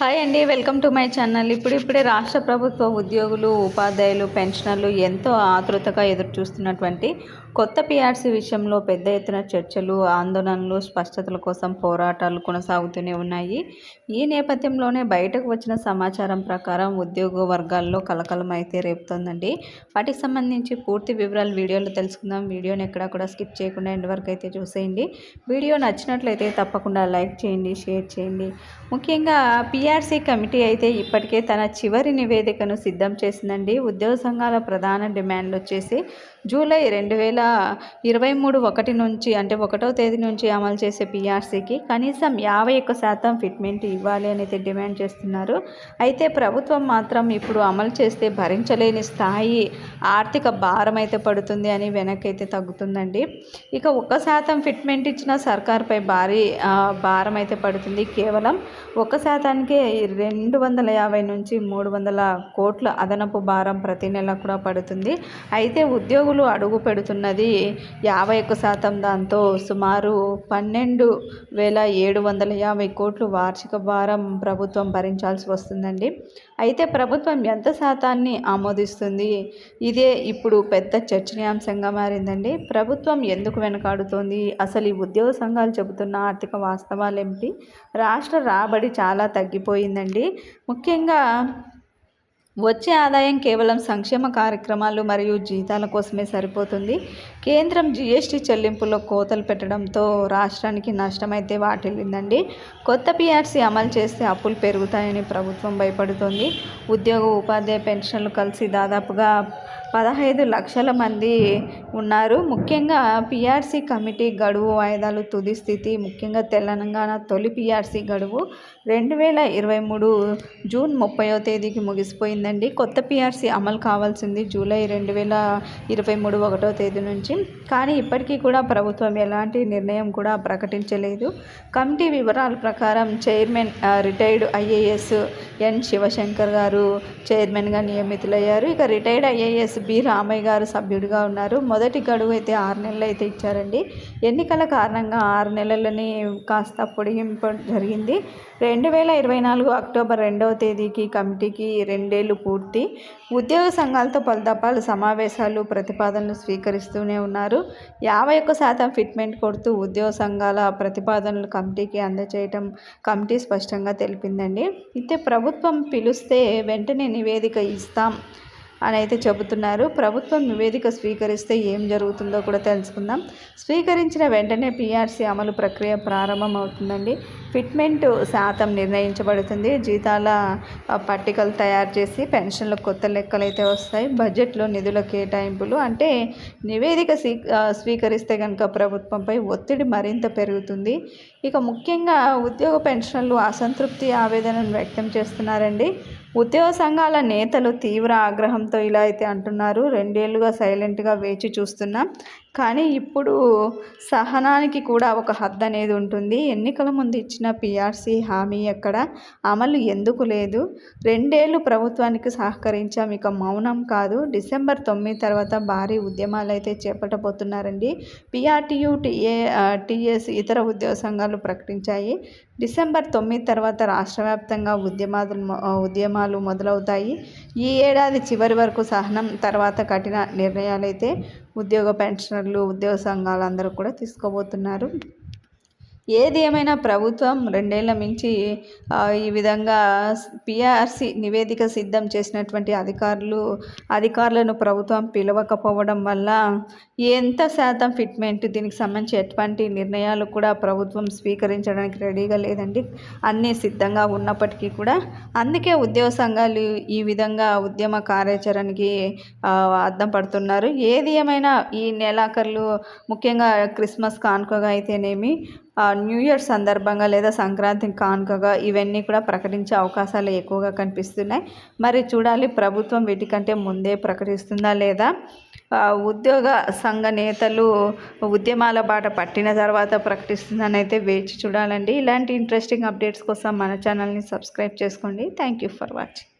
Hi అండి welcome to my channel. ఇప్పుడిప్పుడే రాష్ట్ర ప్రభుత్వ ఉద్యోగులు ఉపాధ్యాయులు పెన్షనర్లు ఎంతో ఆతృతగా ఎదురు చూస్తున్నటువంటి కొత్త పిఆర్సీ విషయంలో పెద్ద ఎత్తున చర్చలు ఆందోళనలు స్పష్టతల కోసం పోరాటాలు కొనసాగుతూనే ఉన్నాయి. ఈ నేపథ్యంలోనే బయటకు వచ్చిన సమాచారం ప్రకారం ఉద్యోగ వర్గాల్లో కలకలం అయితే రేపుతోందండి. వాటికి సంబంధించి పూర్తి వివరాలు వీడియోలో తెలుసుకుందాం. వీడియోని ఎక్కడా కూడా స్కిప్ చేయకుండా ఎండ్ వరకు అయితే చూసేయండి. వీడియో నచ్చినట్లయితే తప్పకుండా లైక్ చేయండి షేర్ చేయండి. ముఖ్యంగా పిఆర్సీ కమిటీ అయితే ఇప్పటికే తన చివరి నివేదికను సిద్ధం చేసిందండి. ఉద్యోగ సంఘాల ప్రధాన డిమాండ్లు వచ్చేసి జూలై రెండు వేల ఇరవై మూడు ఒకటి నుంచి అంటే ఒకటో తేదీ నుంచి అమలు చేసే పీఆర్సీకి కనీసం యాభై ఒక్క శాతం ఫిట్మెంట్ ఇవ్వాలి అనేది డిమాండ్ చేస్తున్నారు. అయితే ప్రభుత్వం మాత్రం ఇప్పుడు అమలు చేస్తే భరించలేని స్థాయి ఆర్థిక భారం అయితే పడుతుంది అని వెనకైతే అయితే తగ్గుతుందండి. ఇక ఒక్క శాతం ఫిట్మెంట్ ఇచ్చిన సర్కార్పై భారీ భారం అయితే పడుతుంది. కేవలం ఒక్క శాతానికే రెండు వందల యాభై నుంచి మూడు వందల కోట్ల అదనపు భారం ప్రతి నెల కూడా పడుతుంది. అయితే ఉద్యోగులు అడుగు పెడుతున్నది యాభై ఒక్క శాతం దాంతో సుమారు పన్నెండు వేల ఏడు వందల యాభై కోట్లు వార్షిక భారం ప్రభుత్వం భరించాల్సి వస్తుందండి. అయితే ప్రభుత్వం ఎంత శాతాన్ని ఆమోదిస్తుంది? ఇదే ఇప్పుడు పెద్ద చర్చనీయాంశంగా మారిందండి. ప్రభుత్వం ఎందుకు వెనకాడుతోంది? అసలు ఈ ఉద్యోగ సంఘాలు చెబుతున్న ఆర్థిక వాస్తవాలు ఏమిటి రాష్ట్ర రాబడి చాలా తగ్గిపోయింది తగ్గిపోయిందండి ముఖ్యంగా వచ్చే ఆదాయం కేవలం సంక్షేమ కార్యక్రమాలు మరియు జీతాల కోసమే సరిపోతుంది. కేంద్రం జీఎస్టీ చెల్లింపుల్లో కోతలు పెట్టడంతో రాష్ట్రానికి నష్టమైతే వాటిల్లిందండి. కొత్త పిఆర్సీ అమలు చేస్తే అప్పులు పెరుగుతాయని ప్రభుత్వం భయపడుతోంది. ఉద్యోగ ఉపాధ్యాయ పెన్షన్లు కలిసి దాదాపుగా పదహైదు లక్షల మంది ఉన్నారు. ముఖ్యంగా పిఆర్సీ కమిటీ గడువు వాయిదాలు తుది స్థితి ముఖ్యంగా తెలంగాణ తొలి పిఆర్సీ గడువు రెండు వేల ఇరవై మూడు జూన్ ముప్పయో తేదీకి ముగిసిపోయిందండి. కొత్త పిఆర్సీ అమలు కావాల్సింది జూలై రెండు వేల ఇరవై మూడు ఒకటో తేదీ నుంచి. కానీ ఇప్పటికీ కూడా ప్రభుత్వం ఎలాంటి నిర్ణయం కూడా ప్రకటించలేదు. కమిటీ వివరాల ప్రకారం chairman retired IAS N Shivashankar garu చైర్మన్గా నియమితులయ్యారు. ఇక రిటైర్డ్ ఐఏఎస్ బి రామయ్య గారు సభ్యుడిగా ఉన్నారు. మొదటి గడువు అయితే ఆరు నెలలు అయితే ఇచ్చారండి. ఎన్నికల కారణంగా ఆరు నెలలని కాస్త పొడిగింపు జరిగింది. రెండు వేల ఇరవై నాలుగు అక్టోబర్ రెండవ తేదీకి కమిటీకి రెండేళ్ళు పూర్తి. ఉద్యోగ సంఘాలతో పలు సమావేశాలు ప్రతిపాదనలు స్వీకరిస్తూనే ఉన్నారు. యాభై ఒక్క శాతం ఫిట్మెంట్ కొడుతూ ఉద్యోగ సంఘాల ప్రతిపాదనలు కమిటీకి అందజేయటం కమిటీ స్పష్టంగా తెలిపిందండి. అయితే ప్రభుత్వం పిలుస్తే వెంటనే నివేదిక ఇస్తాం. అని అయితే చెబుతున్నారు. ప్రభుత్వం నివేదిక స్వీకరిస్తే ఏం జరుగుతుందో కూడా తెలుసుకుందాం. స్వీకరించిన వెంటనే పీఆర్సీ అమలు ప్రక్రియ ప్రారంభం అవుతుందండి ఫిట్మెంట్ శాతం నిర్ణయించబడుతుంది. జీతాల పట్టికలు తయారు చేసి పెన్షన్లకు కొత్త లెక్కలు అయితే వస్తాయి. బడ్జెట్లో నిధుల కేటాయింపులు అంటే నివేదిక స్వీకరిస్తే కనుక ప్రభుత్వంపై ఒత్తిడి మరింత పెరుగుతుంది. ఇక ముఖ్యంగా ఉద్యోగ పెన్షన్లు అసంతృప్తి ఆవేదనను వ్యక్తం చేస్తున్నారండి. ఉద్యోగ సంఘాల నేతలు తీవ్ర ఆగ్రహంతో ఇలా అయితే అంటున్నారు. రెండేళ్ళుగా సైలెంట్గా వేచి చూస్తున్నాం కానీ ఇప్పుడు సహనానికి కూడా ఒక హద్దు అనేది ఉంటుంది. ఎన్నికల ముందు ఇచ్చిన పిఆర్సీ హామీ ఎక్కడ? అమలు ఎందుకు లేదు? రెండేళ్ళు ప్రభుత్వానికి సహకరించాం ఇక మౌనం కాదు. డిసెంబర్ తొమ్మిది తర్వాత భారీ ఉద్యమాలు అయితే చేపట్టబోతున్నారండి. పిఆర్టీయు టీఏ టీఎస్ ఇతర ఉద్యోగ సంఘాలు ప్రకటించాయి. డిసెంబర్ తొమ్మిది తర్వాత రాష్ట్ర వ్యాప్తంగా ఉద్యమాలు ఉద్యమాలు మొదలవుతాయి. ఈ ఏడాది చివరి వరకు సహనం తర్వాత కఠిన నిర్ణయాలైతే ఉద్యోగ పెన్షనర్లు ఉద్యోగ సంఘాలు అందరూ కూడా తీసుకోబోతున్నారు. ఏది ఏమైనా ప్రభుత్వం రెండేళ్ళ మించి ఈ విధంగా పిఆర్సి నివేదిక సిద్ధం చేసినటువంటి అధికారులు అధికారులను ప్రభుత్వం పిలవకపోవడం వల్ల ఎంత శాతం ఫిట్మెంట్ దీనికి సంబంధించి ఎటువంటి నిర్ణయాలు కూడా ప్రభుత్వం స్వీకరించడానికి రెడీగా లేదండి. అన్నీ సిద్ధంగా ఉన్నప్పటికీ కూడా అందుకే ఉద్యోగ సంఘాలు ఈ విధంగా ఉద్యమ కార్యాచరణకి అద్దం పడుతున్నారు. ఏది ఏమైనా ఈ నెలాఖరులు ముఖ్యంగా క్రిస్మస్ కానుకగా అయితేనేమి న్యూ ఇయర్ సందర్భంగా లేదా సంక్రాంతి కానుకగా ఇవన్నీ కూడా ప్రకటించే అవకాశాలు ఎక్కువగా కనిపిస్తున్నాయి. మరి చూడాలి ప్రభుత్వం వీటికంటే ముందే ప్రకటిస్తుందా లేదా? ఉద్యోగ సంఘ నేతలు ఉద్యమాల బాట పట్టిన తర్వాత ప్రకటిస్తుందని అయితే వేచి చూడాలండి. ఇలాంటి ఇంట్రెస్టింగ్ అప్డేట్స్ కోసం మన ఛానల్ని సబ్స్క్రైబ్ చేసుకోండి. Thank you for watching